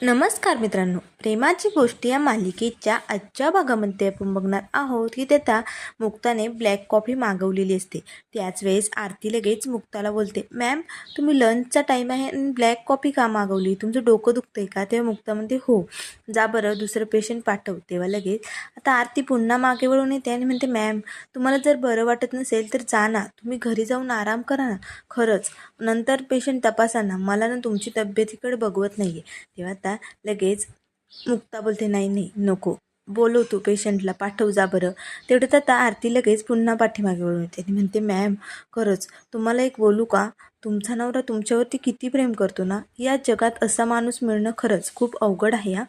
नमस्कार मित्रांनो प्रेमाची गोष्ट या मालिकेच्या आजच्या भागामध्ये आपण बघणार आहोत की त्याचा मुक्ताने ब्लॅक कॉफी मागवलेली असते. त्याच वेळेस आरती लगेच मुक्ताला बोलते मॅम तुम्ही लंचचा टाईम आहे आणि ब्लॅक कॉफी का मागवली? तुमचं डोकं दुखतं आहे का? तेव्हा मुक्ता म्हणते हो जा बरं दुसरं पेशंट पाठव. तेव्हा लगेच आता आरती पुन्हा मागे वळून येते आणि म्हणते मॅम तुम्हाला जर बरं वाटत नसेल तर जा ना तुम्ही घरी जाऊन आराम करा ना. खरंच नंतर पेशंट तपासा ना मला ना तुमची तब्येतीकडे बघवत नाही आहे तेव्हा आता लगेच मुक्ता बोलते नाही नाही नको. बोलव तू पेशंटला पाठव जा बरं. तेवढं तर आता आरती लगेच पुन्हा पाठीमागे वळून येते. आणि म्हणते मॅम खरंच तुम्हाला एक बोलू का? तुमचा नवरा तुमच्यावरती किती प्रेम करतो ना? या जगात असा माणूस मिळणं खरंच खूप अवघड आहे या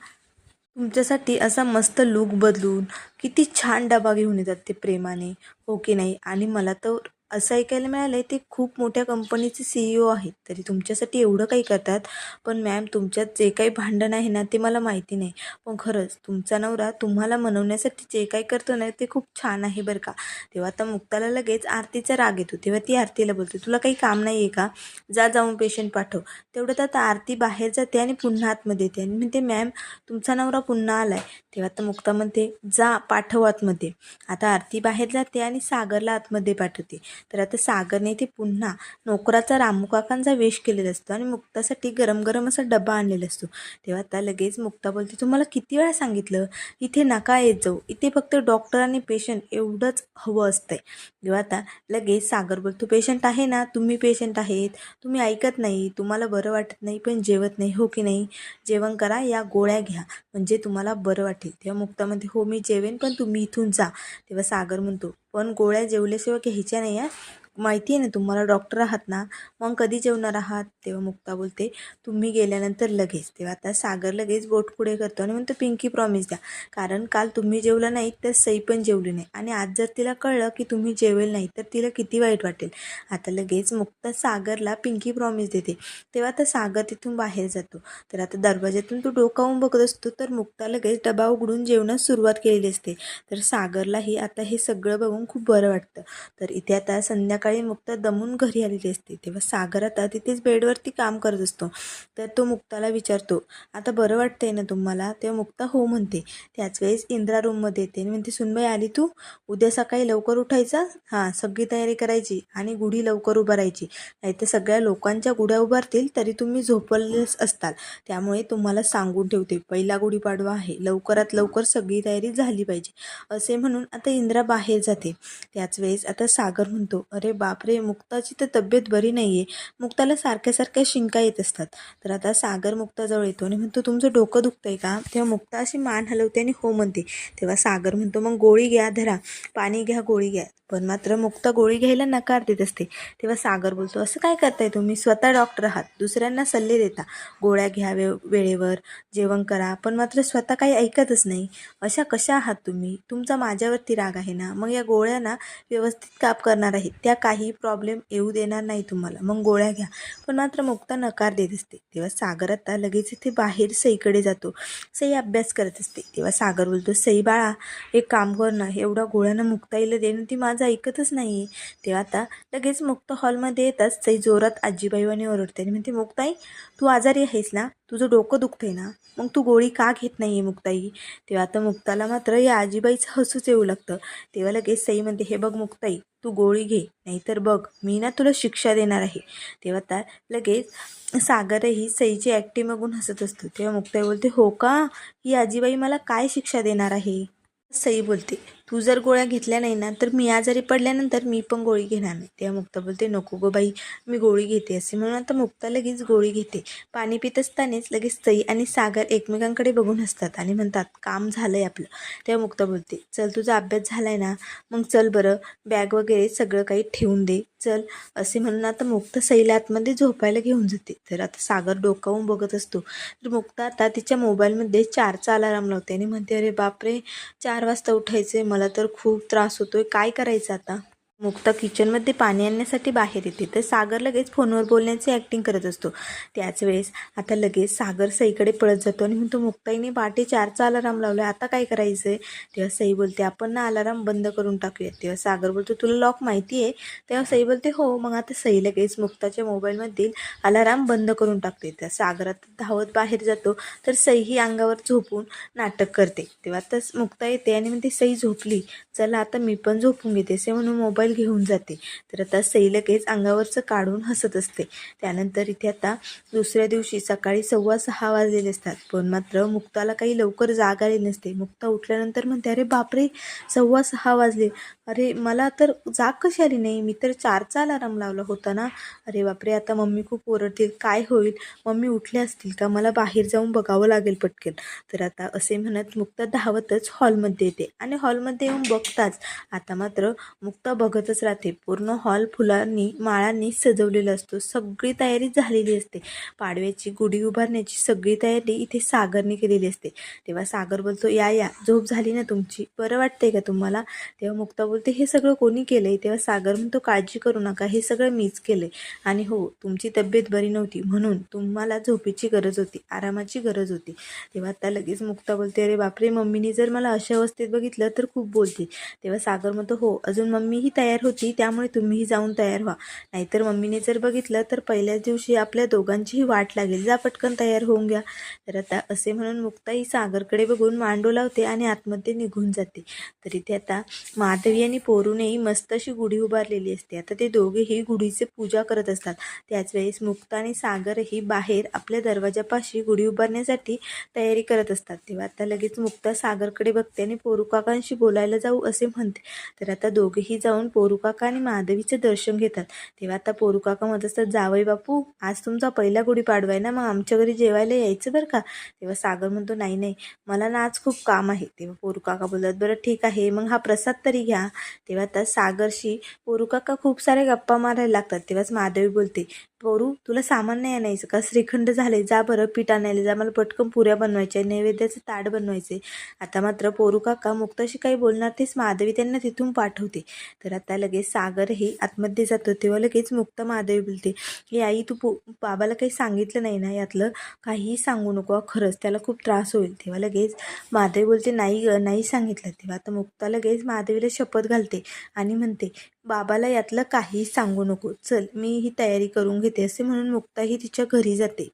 तुमच्यासाठी असा मस्त लूक बदलून किती छान डबा घेऊन येतात ते प्रेमाने. हो की नाही? आणि मला तर असं ऐकायला मिळालं आहे ते खूप मोठ्या कंपनीचे सी ई ओ आहेत. तरी तुमच्यासाठी एवढं काही करतात. पण मॅम तुमच्यात जे काही भांडण आहे ना ते मला माहिती नाही. पण खरंच तुमचा नवरा तुम्हाला मनवण्यासाठी जे काही करतो ना ते खूप छान आहे बरं का. तेव्हा आता मुक्ताला लगेच आरतीचा राग येतो. तेव्हा ती आरतीला बोलते तुला काही काम नाही आहे का? जा जाऊन पेशंट पाठव. तेवढं तर आता आरती बाहेर जाते आणि पुन्हा आतमध्ये येते. आणि म्हणते मॅम तुमचा नवरा पुन्हा आला आहे तेव्हा आता मुक्ता म्हणते जा पाठव आतमध्ये. आता आरती बाहेर जाते आणि सागरला आतमध्ये पाठवते. तर आता सागरने ते पुन्हा नोकराचा रामूकाकांचा वेश केलेला असतो आणि मुक्तासाठी गरम गरम असा डबा आणलेला असतो. तेव्हा आता लगेच मुक्ता बोलते तुम्हाला किती वेळा सांगितलं? इथे नका येत जाऊ. इथे फक्त डॉक्टर आणि पेशंट एवढंच हवं असतंय. तेव्हा आता लगेच सागर बोलतो पेशंट आहे ना? तुम्ही पेशंट आहेत. तुम्ही ऐकत नाही. तुम्हाला बरं वाटत नाही पण जेवत नाही. हो की नाही? जेवण करा या गोळ्या घ्या. म्हणजे तुम्हाला बरं वाटेल. तेव्हा मुक्तामध्ये हो मी जेवेन पण तुम्ही इथून जा. तेव्हा सागर म्हणतो पण गोळ्या जेवल्याशिवाय घ्यायच्या नाही आहे माहिती आहे ना तुम्हाला डॉक्टर आहात ना मग कधी जेवणार आहात? तेव्हा मुक्ता बोलते तुम्ही गेल्यानंतर लगेच. तेव्हा आता सागर लगेच बोट पुढे करतो आणि म्हणतो पिंकी प्रॉमिस द्या. कारण काल तुम्ही जेवलं नाही तर सई पण जेवली नाही. आणि आज जर तिला कळलं की तुम्ही जेवेल नाही तर तिला किती वाईट वाटेल. आता लगेच मुक्ता सागरला पिंकी प्रॉमिस देते. तेव्हा आता सागर तिथून बाहेर जातो. तर आता दरवाज्यातून तो डोकावून बघत असतो तर मुक्ता लगेच डबा उघडून जेवणास सुरुवात केलेली असते. तर सागरलाही आता हे सगळं बघून खूप बरं वाटतं. तर इथे आता संध्याकाळ सकाळी मुक्ता दमून घरी आलेली असते. तेव्हा सागर आता तिथेच बेडवरती काम करत असतो. तर तो मुक्ताला विचारतो आता बरं वाटतंय ना तुम्हाला? तेव्हा मुक्ता हो म्हणते त्याच वेळेस इंद्रा रूममध्ये येते. आणि म्हणते सुनबाई आली तू? उद्या सकाळी लवकर उठायचा? हां सगळी तयारी करायची आणि गुढी लवकर उभारायची. नाही तर सगळ्या लोकांच्या गुढ्या उभारतील तरी तुम्ही झोपलेच असताल. त्यामुळे तुम्हाला सांगून ठेवते पहिला गुढीपाडवा आहे. लवकरात लवकर सगळी तयारी झाली पाहिजे. असे म्हणून आता इंद्रा बाहेर जाते. त्याच वेळेस आता सागर म्हणतो अरे बापरे मुक्ताची तर तब्येत बरी नाही आहे मुक्ताला सारख्या सारख्या शिंका येत असतात. तर आता सागर मुक्ताजवळ येतो आणि म्हणतो तुमचं डोकं दुखतंय का? तेव्हा मुक्ता अशी मान हलवते आणि हो म्हणते. तेव्हा सागर म्हणतो मग गोळी घ्या धरा. पाणी घ्या गोळी घ्या. पण मात्र मुक्ता गोळी घ्यायला नकार देत असते. तेव्हा सागर बोलतो असं काय करताय तुम्ही? स्वतः डॉक्टर आहात. दुसऱ्यांना सल्ले देता. गोळ्या घ्या वे वेळेवर. जेवण करा. पण मात्र स्वतः काही ऐकतच नाही. अशा कशा आहात तुम्ही? तुमचा माझ्यावरती राग आहे ना? मग या गोळ्या ना व्यवस्थित काप करणार आहेत. त्या काही प्रॉब्लेम येऊ देणार नाही तुम्हाला. मग गोळ्या घ्या. पण मात्र मुक्ता नकार देत असते. तेव्हा सागर आता लगेच इथे बाहेर सईकडे जातो. सई अभ्यास करत असते. तेव्हा सागर बोलतो सई बाळा एक काम कर ना. एवढा गोळ्यानं मुक्ताईला देणं ती माझं ऐकतच नाही तेव्हा आता लगेच मुक्त हॉलमध्ये येताच सई जोरात आजीबाईवाने ओरडते आणि म्हणते मुक्ताई तू आजारी आहेस ना? तुझं डोकं दुखतंय ना? मग तू गोळी का घेत नाही आहे मुक्ताई? तेव्हा आता मुक्ताला मात्र या आजीबाईचं हसूच येऊ लागतं. तेव्हा लगेच सई म्हणते हे बघ मुक्ताई तू गोळी घे नाहीतर बघ मी ना तुला शिक्षा देणार आहे. तेव्हा तर लगेच सागरही सईची ॲक्टी मागून हसत असतो. तेव्हा मुक्ताई बोलते हो का? ही आजीबाई मला काय शिक्षा देणार आहे? सई बोलते तू जर गोळ्या घेतल्या नाही ना तर मी आजारी पडल्यानंतर मी पण गोळी घेणार नाही. तेव्हा मुक्ता बोलते नको गो बाई मी गोळी घेते असे. म्हणून आता मुक्ता लगेच गोळी घेते. पाणी पित असतानाच लगेच सई आणि सागर एकमेकांकडे बघून असतात आणि म्हणतात काम झालं आहे आपलं. तेव्हा मुक्ता बोलते चल तुझा अभ्यास झाला आहे ना मग चल बरं बॅग वगैरे सगळं काही ठेवून दे चल असे म्हणून आता मुक्त सईला आतमध्ये झोपायला घेऊन जाते. तर आता सागर डोकावून बघत असतो. तर मुक्ता आता तिच्या मोबाईलमध्ये चारचा अलाराम लावते आणि म्हणते अरे बापरे चार वाजता उठायचे मला. मला तर खूप त्रास होतो आहे काय करायचं आता? मुक्ता किचनमध्ये पाणी आणण्यासाठी बाहेर येते. तर सागर लगेच फोनवर बोलण्याची ॲक्टिंग करत असतो. त्याच वेळेस आता लगेच सागर सईकडे पळत जातो आणि म्हणतो मुक्ताईने पहाटे चारचा अलाराम लावला आता काय करायचं आहे तेव्हा सई बोलते आपण ना अलाराम बंद करून टाकूया तेव्हा सागर बोलतो तुला लॉक माहिती आहे तेव्हा सई बोलते हो. मग आता सई लगेच मुक्ताच्या मोबाईलमधील अलाराम बंद करून टाकते. त्या सागरात धावत बाहेर जातो. तर सई ही अंगावर झोपून नाटक करते. तेव्हा तस मुक्ता येते आणि म्हणते सई झोपली. चला आता मी पण झोपून घेते. असे म्हणून मोबाईल घेऊन जाते. तर आता सई लगेच अंगावरचं काढून हसत असते. त्यानंतर इथे आता दुसऱ्या दिवशी सकाळी सव्वा सहा वाजलेले असतात. पण मात्र मुक्ताला काही लवकर जाग आली नसते. मुक्ता उठल्यानंतर म्हणते अरे बापरे सव्वा सहा वाजले. अरे मला तर जाग कशी आली नाही? मी तर चारचा अलाराम लावला होता ना. अरे बापरे आता मम्मी खूप ओरडतील. काय होईल? मम्मी उठले असतील का? मला बाहेर जाऊन बघावं लागेल पटकन. तर आता असे म्हणत मुक्ता धावतच हॉलमध्ये येते आणि हॉलमध्ये येऊन बघताच आता मात्र मुक्ता बघतच राहते. पूर्ण हॉल फुलांनी माळांनी सजवलेला असतो. सगळी तयारी झालेली असते. पाडव्याची गुढी उभारण्याची सगळी तयारी इथे सागरने केलेली असते. तेव्हा सागर बोलतो या या झोप झाली ना तुमची? बरं वाटतंय का तुम्हाला? तेव्हा मुक्ता बोलते हे सगळं कोणी केलंय? तेव्हा सागर म्हणतो काळजी करू नका. हे सगळं मीच केलंय. आणि हो तुमची तब्येत बरी नव्हती म्हणून तुम्हाला झोपेची गरज होती आरामाची गरज होती. तेव्हा आता लगेच मुक्ता बोलते अरे बापरे मम्मीने जर मला अशा अवस्थेत बघितलं तर खूप बोलते. तेव्हा सागर म्हणतो हो अजून मम्मीही तयार होती त्यामुळे तुम्हीही जाऊन तयार व्हा. नाहीतर मम्मीने जर बघितलं तर पहिल्याच दिवशी आपल्या दोघांचीही वाट लागेल. जा पटकन तयार होऊन घ्या. तर आता असे म्हणून मुक्ताई सागरकडे बघून मांडू लावते आणि आतमध्ये निघून जाते. तर इथे आता माधवी आणि पोरूनेही मस्त अशी गुढी उभारलेली असते. आता ते दोघेही गुढीचे पूजा करत असतात. त्याच वेळेस मुक्ता आणि सागरही बाहेर आपल्या दरवाजापाशी गुढी उभारण्यासाठी तयारी करत असतात. तेव्हा आता लगेच मुक्ता सागरकडे बघते आणि पोरूकाकांशी बोलायला जाऊ असे म्हणते. तर आता दोघेही जाऊन पोरू काका आणि माधवीचे दर्शन घेतात. तेव्हा आता पोरू काका म्हणत असतात जावई बापू आज तुमचा पहिला गुढीपाडवा आहे ना मग आमच्या घरी जेवायला यायचं बरं का? तेव्हा सागर म्हणतो नाही नाही मला ना आज खूप काम आहे. तेव्हा पोरू काका बरं ठीक आहे मग हा प्रसाद तरी घ्या. तेव्हा आता सागरशी पोरू काका खूप सारे गप्पा मारायला लागतात. तेव्हाच माधवी बोलते पोरू तुला सामान नाही आणायचं का? श्रीखंड झाले जा बरं पीठ आणायला जा. मला पटकन पुऱ्या बनवायच्या नैवेद्याचं ताट बनवायचे आता मात्र पोरू काका मुक्ताशी काही बोलणार तेच माधवी त्यांना तिथून पाठवते. तर आता लगेच सागरही आतमध्ये जातो. तेव्हा लगेच मुक्त माधवी बोलते हे आई तू पो बाबाला काही सांगितलं नाही ना? यातलं काहीही सांगू नको खरंच त्याला खूप त्रास होईल. तेव्हा लगेच माधवी बोलते नाही नाही सांगितलं. तेव्हा आता मुक्ता लगेच माधवीला शपथ घालते आणि म्हणते बाबाला यातलं काहीही सांगू नको. चल मी ही तयारी करून घेते. असे म्हणून मुक्ताही तिच्या घरी जाते.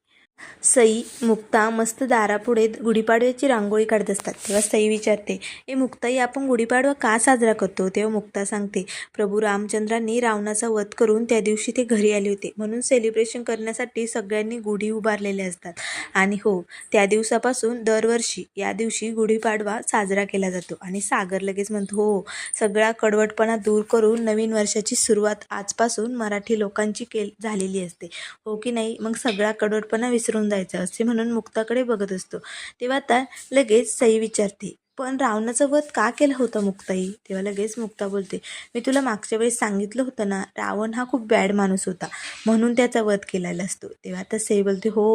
सई मुक्ता मस्त दारापुढे गुढीपाडव्याची रांगोळी काढत असतात. तेव्हा सई विचारते ए मुक्ताई आपण गुढीपाडवा का साजरा करतो? तेव्हा मुक्ता सांगते प्रभू रामचंद्रांनी रावणाचा वध करून त्या दिवशी ते घरी आले होते. म्हणून सेलिब्रेशन करण्यासाठी सगळ्यांनी गुढी उभारलेल्या असतात. आणि हो त्या दिवसापासून दरवर्षी या दिवशी गुढीपाडवा साजरा केला जातो. आणि सागर लगेच म्हणतो हो सगळा कडवटपणा दूर करून नवीन वर्षाची सुरुवात आजपासून मराठी लोकांची केल झालेली असते. हो की नाही? मग सगळा कडवटपणा विसरून जायचं असे म्हणून मुक्ताकडे बघत असतो. तेव्हा आता लगेच सई विचारते पण रावणाचं वध का केलं होतं मुक्ताई? तेव्हा लगेच मुक्ता बोलते मी तुला मागच्या वेळेस सांगितलं होतं ना रावण हा खूप बॅड माणूस होता म्हणून त्याचा वध केलेला असतो. तेव्हा आता सई बोलते हो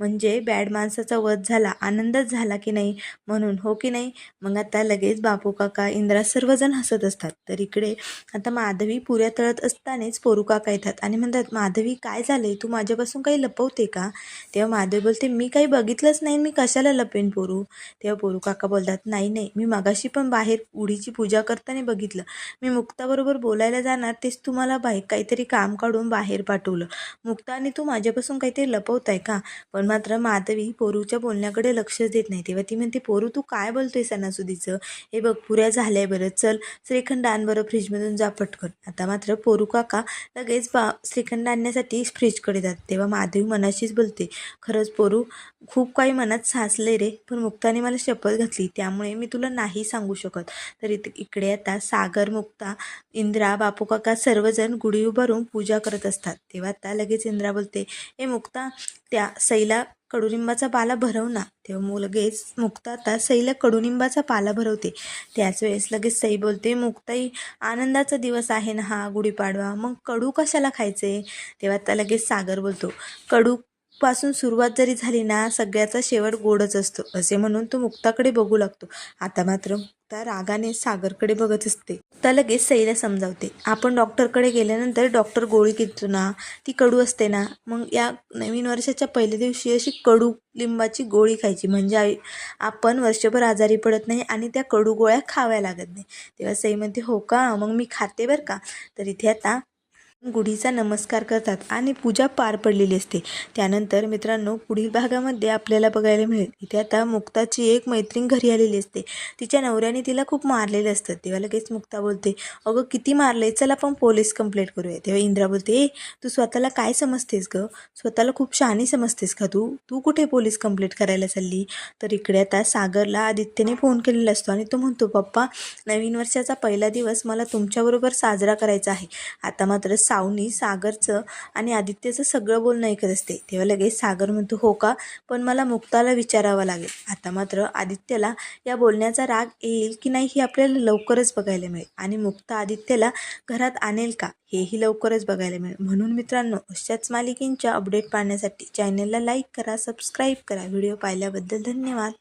म्हणजे बॅड माणसाचा वध झाला आनंदच झाला की नाही? म्हणून हो की नाही? मग आता लगेच बापू काका इंद्रा सर्वजण हसत असतात. तर इकडे आता माधवी पुऱ्या तळत असतानाच पोरू काका येतात आणि म्हणतात माधवी काय झालंय? तू माझ्यापासून काही लपवते का? तेव्हा माधवी बोलते मी काही बघितलंच नाही मी कशाला लपेन पोरू? तेव्हा पोरू काका बोलतात नाही नाही. मी मागाशी पण बाहेर उडीची पूजा करताना बघितलं. मी मुक्ताबरोबर बोलायला जाणार तेच तुम्हाला बाहेर काहीतरी काम काढून बाहेर पाठवलं. मुक्ता आणि तू माझ्यापासून काहीतरी लपवताय का? पण मात्र माधवी पोरूच्या बोलण्याकडे लक्षच देत नाही. तेव्हा ती म्हणते पोरू तू काय बोलतोय सणासुदीचं? हे बघ पुऱ्या झाल्या बरं. चल श्रीखंड आण बरं फ्रीजमधून जा पटकन. आता मात्र पोरू काका लगेच बा श्रीखंड आणण्यासाठी फ्रीजकडे जात तेव्हा माधवी मनाशीच बोलते खरंच पोरू खूप काही मनात साचले रे. पण मुक्ताने मला शपथ घातली. त्यामुळे मी तुला नाही सांगू शकत. तर इकडे आता सागर मुक्ता इंद्रा बापू काका सर्वजण गुढी उभारून पूजा करत असतात. तेव्हा आता लगेच इंद्रा बोलते ए मुक्ता त्या सैला कडुनिंबाचा पाला भरव ना. तेव्हा मग लगेच मुक्ता आता सईला कडुनिंबाचा पाला भरवते. त्याच वेळेस लगेच सई बोलते मुक्ताई आनंदाचा दिवस आहे ना हा गुढीपाडवा. मग कडू कशाला खायचे? तेव्हा आता लगेच सागर बोलतो कडू पासून सुरुवात जरी झाली ना सगळ्याचा शेवट गोडच असतो. असे म्हणून तो मुक्ताकडे बघू लागतो. आता मात्र मुक्ता रागाने सागरकडे बघत असते. मुक्ता लगेच सईला समजावते. आपण डॉक्टरकडे गेल्यानंतर डॉक्टर गोळी घेतो ना ती कडू असते ना मग या नवीन वर्षाच्या पहिल्या दिवशी अशी कडू लिंबाची गोळी खायची. म्हणजे आई- आपण वर्षभर आजारी पडत नाही आणि त्या कडू गोळ्या खाव्या लागत नाही. तेव्हा सई म्हणते हो का? मग मी खाते बरं का? तर इथे आता गुढीचा नमस्कार करतात आणि पूजा पार पडलेली असते. त्यानंतर मित्रांनो पुढील भागामध्ये आपल्याला बघायला मिळेल इथे आता मुक्ताची एक मैत्रीण घरी आलेली असते. तिच्या नवऱ्याने तिला खूप मारलेलं असतं. तेव्हा लगेच मुक्ता बोलते अगं किती मारले चल आपण पोलीस कंप्लेंट करूया तेव्हा इंद्रा बोलते ए तू स्वतःला काय समजतेस ग? स्वतःला खूप शहाणी समजतेस का तू? तू कुठे पोलीस कंप्लेंट करायला चालली? तर इकडे आता सागरला आदित्यने फोन केलेला असतो आणि तो म्हणतो पप्पा नवीन वर्षाचा पहिला दिवस मला तुमच्याबरोबर साजरा करायचा आहे. आता मात्र सावनी सागरचं आणि आदित्यचं सगळं बोलणं ऐकत असते. तेव्हा लगेच सागर म्हणतो हो का? पण मला मुक्ताला विचारावं लागेल. आता मात्र आदित्यला या बोलण्याचा राग येईल की नाही हे आपल्याला लवकरच बघायला मिळेल. आणि मुक्ता आदित्यला घरात आणेल का? हेही लवकरच बघायला मिळेल. म्हणून मित्रांनो अशाच मालिकेंच्या अपडेट पाहण्यासाठी चॅनलला लाईक करा सबस्क्राईब करा. व्हिडिओ पाहिल्याबद्दल धन्यवाद.